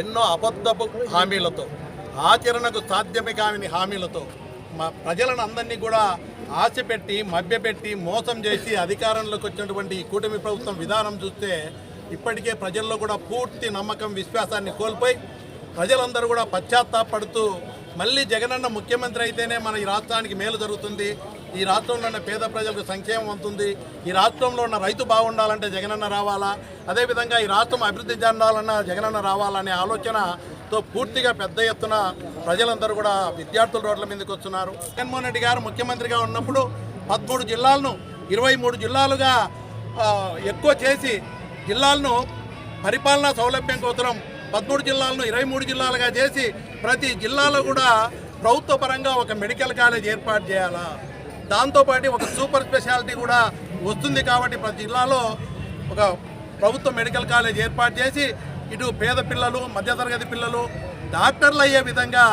ఎన్నో అబద్ధపు హామీలతో ఆచరణకు సాధ్యమే కాని హామీలతో మా ప్రజలను అందరినీ కూడా ఆశ పెట్టి మభ్యపెట్టి మోసం చేసి అధికారంలోకి వచ్చినటువంటి ఈ కూటమి ప్రభుత్వం విధానం చూస్తే ఇప్పటికే ప్రజల్లో కూడా పూర్తి నమ్మకం విశ్వాసాన్ని కోల్పోయి ప్రజలందరూ కూడా పశ్చాత్తాపడుతూ మళ్ళీ జగనన్న ముఖ్యమంత్రి అయితేనే మన ఈ రాష్ట్రానికి మేలు జరుగుతుంది. ఈ రాష్ట్రంలో ఉన్న పేద ప్రజలకు సంక్షేమం ఉంటుంది ఈ రాష్ట్రంలో ఉన్న రైతు బాగుండాలంటే జగనన్న రావాలా? అదేవిధంగా ఈ రాష్ట్రం అభివృద్ధి చెందాలన్నా జగనన్న రావాలనే ఆలోచనతో పూర్తిగా పెద్ద ఎత్తున ప్రజలందరూ కూడా విద్యార్థుల రోడ్ల మీదకి వస్తున్నారు. జగన్మోహన్ రెడ్డి గారు ముఖ్యమంత్రిగా ఉన్నప్పుడు పదమూడు జిల్లాలను ఇరవై మూడు జిల్లాలుగా ఎక్కువ చేసి జిల్లాలను పరిపాలనా సౌలభ్యం కోసం పదమూడు జిల్లాలను ఇరవై మూడు జిల్లాలుగా చేసి ప్రతి జిల్లాలో కూడా ప్రభుత్వ పరంగా ఒక మెడికల్ కాలేజ్ ఏర్పాటు చేయాలా? దాంతోపాటు ఒక సూపర్ స్పెషాలిటీ కూడా వస్తుంది కాబట్టి ప్రతి జిల్లాలో ఒక ప్రభుత్వ మెడికల్ కాలేజ్ ఏర్పాటు చేసి ఇటు పేద పిల్లలు మధ్యతరగతి పిల్లలు డాక్టర్లు అయ్యే విధంగా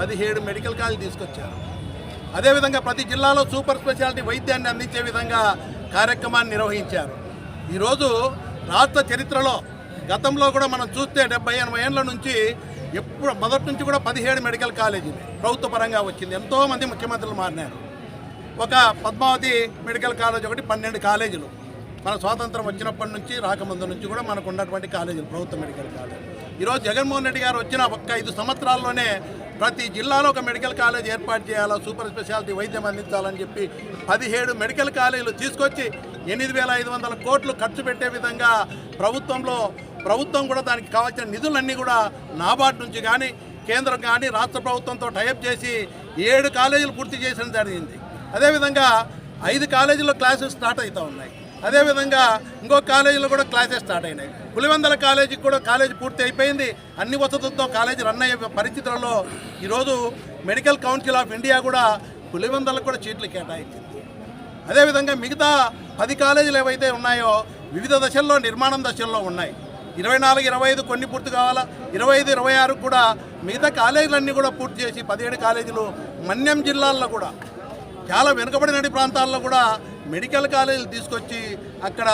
పదిహేడు మెడికల్ కాలేజ్ తీసుకొచ్చారు. అదేవిధంగా ప్రతి జిల్లాలో సూపర్ స్పెషాలిటీ వైద్యాన్ని అందించే విధంగా కార్యక్రమాన్ని నిర్వహించారు. ఈరోజు రాష్ట్ర చరిత్రలో గతంలో కూడా మనం చూస్తే డెబ్బై ఎనభై ఏళ్ళ నుంచి ఎప్పుడు మొదటి నుంచి కూడా పదిహేడు మెడికల్ కాలేజీలు ప్రభుత్వ పరంగా వచ్చింది. ఎంతోమంది ముఖ్యమంత్రులు మారినారు. ఒక పద్మావతి మెడికల్ కాలేజ్ ఒకటి పన్నెండు కాలేజీలు. మన స్వాతంత్రం వచ్చినప్పటి నుంచి రాకముందు నుంచి కూడా మనకు ఉన్నటువంటి కాలేజీలు ప్రభుత్వ మెడికల్ కాలేజ్ ఈరోజు జగన్మోహన్ రెడ్డి గారు వచ్చిన ఒక్క ఐదు సంవత్సరాల్లోనే ప్రతి జిల్లాలో ఒక మెడికల్ కాలేజ్ ఏర్పాటు చేయాలా సూపర్ స్పెషాలిటీ వైద్యం అందించాలని చెప్పి పదిహేడు మెడికల్ కాలేజీలు తీసుకొచ్చి ఎనిమిది వేల ఐదు వందల కోట్లు ఖర్చు పెట్టే విధంగా ప్రభుత్వంలో ప్రభుత్వం కూడా దానికి కావాల్సిన నిధులన్నీ కూడా నాబార్డు నుంచి కానీ కేంద్రం కానీ రాష్ట్ర ప్రభుత్వంతో టైప్ చేసి ఏడు కాలేజీలు పూర్తి చేసిన జరిగింది. అదేవిధంగా ఐదు కాలేజీల్లో క్లాసెస్ స్టార్ట్ అవుతూ ఉన్నాయి. అదేవిధంగా ఇంకో కాలేజీలో కూడా క్లాసెస్ స్టార్ట్ అయినాయి. పులివెందల కాలేజీకి కూడా కాలేజీ పూర్తి అయిపోయింది. అన్ని వసతులతో కాలేజీ రన్ అయ్యే పరిస్థితులలో ఈరోజు మెడికల్ కౌన్సిల్ ఆఫ్ ఇండియా కూడా పులివెందలకు కూడా సీట్లు కేటాయించింది. అదేవిధంగా మిగతా పది కాలేజీలు ఏవైతే ఉన్నాయో వివిధ దశల్లో నిర్మాణం దశల్లో ఉన్నాయి. ఇరవై నాలుగు ఇరవై ఐదు కొన్ని పూర్తి కావాలా? ఇరవై ఐదు ఇరవై ఆరు కూడా మిగతా కాలేజీలన్నీ కూడా పూర్తి చేసి పదిహేడు కాలేజీలు మన్యం జిల్లాల్లో కూడా చాలా వెనుకబడిన ప్రాంతాల్లో కూడా మెడికల్ కాలేజీలు తీసుకొచ్చి అక్కడ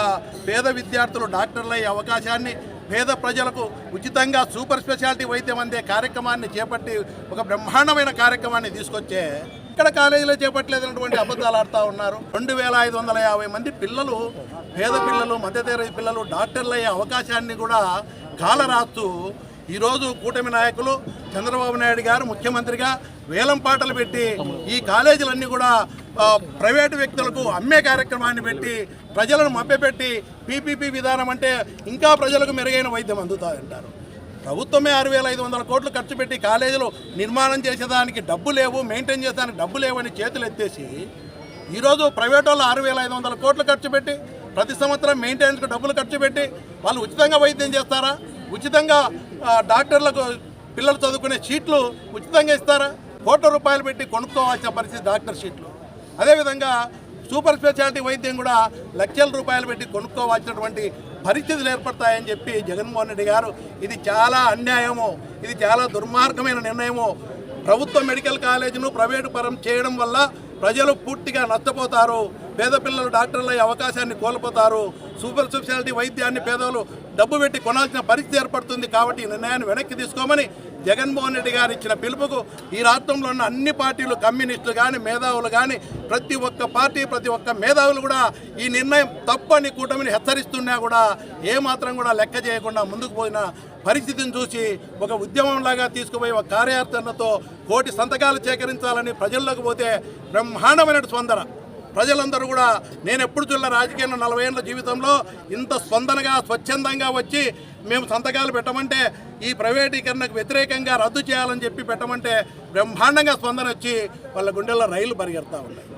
పేద విద్యార్థులు డాక్టర్లు అయ్యే అవకాశాన్ని పేద ప్రజలకు ఉచితంగా సూపర్ స్పెషాలిటీ వైద్యం అందే కార్యక్రమాన్ని చేపట్టి ఒక బ్రహ్మాండమైన కార్యక్రమాన్ని తీసుకొచ్చే ఇక్కడ కాలేజీలో చేపట్టలేదన్నటువంటి అబద్ధాలు ఆడుతూ ఉన్నారు. రెండు వేల ఐదు వందల యాభై మంది పిల్లలు పేద పిల్లలు మధ్యతరగతి పిల్లలు డాక్టర్లు అయ్యే అవకాశాన్ని కూడా కాలరాస్తూ ఈరోజు కూటమి నాయకులు చంద్రబాబు నాయుడు గారు ముఖ్యమంత్రిగా వేలం పాటలు పెట్టి ఈ కాలేజీలన్నీ కూడా ప్రైవేటు వ్యక్తులకు అమ్మే కార్యక్రమాన్ని పెట్టి ప్రజలను మభ్యపెట్టి పీపీపీ విధానం అంటే ఇంకా ప్రజలకు మెరుగైన వైద్యం అందుతాయంటారు. ప్రభుత్వమే ఆరు వేల ఐదు వందల కోట్లు ఖర్చు పెట్టి కాలేజీలు నిర్మాణం చేసేదానికి డబ్బు లేవు మెయింటైన్ చేసేదానికి డబ్బు లేవని చేతులు ఎత్తేసి ఈరోజు ప్రైవేట్ వాళ్ళు ఆరు వేల ఐదు వందల కోట్లు ఖర్చు పెట్టి ప్రతి సంవత్సరం మెయింటెనెన్స్కి డబ్బులు ఖర్చు పెట్టి వాళ్ళు ఉచితంగా వైద్యం చేస్తారా? ఉచితంగా డాక్టర్లకు పిల్లలు చదువుకునే సీట్లు ఉచితంగా ఇస్తారా? కోట్ల రూపాయలు పెట్టి కొనుక్కోవాల్సిన పరిస్థితి డాక్టర్ షీట్లు. అదేవిధంగా సూపర్ స్పెషాలిటీ వైద్యం కూడా లక్షల రూపాయలు పెట్టి కొనుక్కోవాల్సినటువంటి పరిస్థితులు ఏర్పడతాయని చెప్పి జగన్మోహన్ రెడ్డి గారు ఇది చాలా అన్యాయము ఇది చాలా దుర్మార్గమైన నిర్ణయము ప్రభుత్వ మెడికల్ కాలేజీను ప్రైవేటు పరం చేయడం వల్ల ప్రజలు పూర్తిగా నష్టపోతారు పేద పిల్లలు డాక్టర్లు అయ్యే అవకాశాన్ని కోల్పోతారు సూపర్ స్పెషాలిటీ వైద్యాన్ని పేదలు డబ్బు పెట్టి కొనాల్సిన పరిస్థితి ఏర్పడుతుంది కాబట్టి ఈ నిర్ణయాన్ని వెనక్కి తీసుకోమని జగన్మోహన్ రెడ్డి గారు ఇచ్చిన పిలుపుకు ఈ రాష్ట్రంలో ఉన్న అన్ని పార్టీలు కమ్యూనిస్టులు కానీ మేధావులు కానీ ప్రతి ఒక్క పార్టీ ప్రతి ఒక్క మేధావులు కూడా ఈ నిర్ణయం తప్పని కూటమిని హెచ్చరిస్తున్నా కూడా ఏమాత్రం కూడా లెక్క చేయకుండా ముందుకు పోయిన పరిస్థితిని చూసి ఒక ఉద్యమంలాగా తీసుకుపోయి ఒక కార్యాచరణతో కోటి సంతకాలు సేకరించాలని ప్రజల్లోకి పోతే బ్రహ్మాండమైన స్పందన. ప్రజలందరూ కూడా నేను ఎప్పుడు చూడలే రాజకీయంలో నలభై ఏళ్ళ జీవితంలో ఇంత స్పందనగా స్వచ్ఛందంగా వచ్చి మేము సంతకాలు పెట్టమంటే ఈ ప్రైవేటీకరణకు వ్యతిరేకంగా రద్దు చేయాలని చెప్పి పెట్టమంటే బ్రహ్మాండంగా స్పందన వచ్చి వాళ్ళ గుండెల్లో రైలు పరిగెడతా ఉన్నాయి.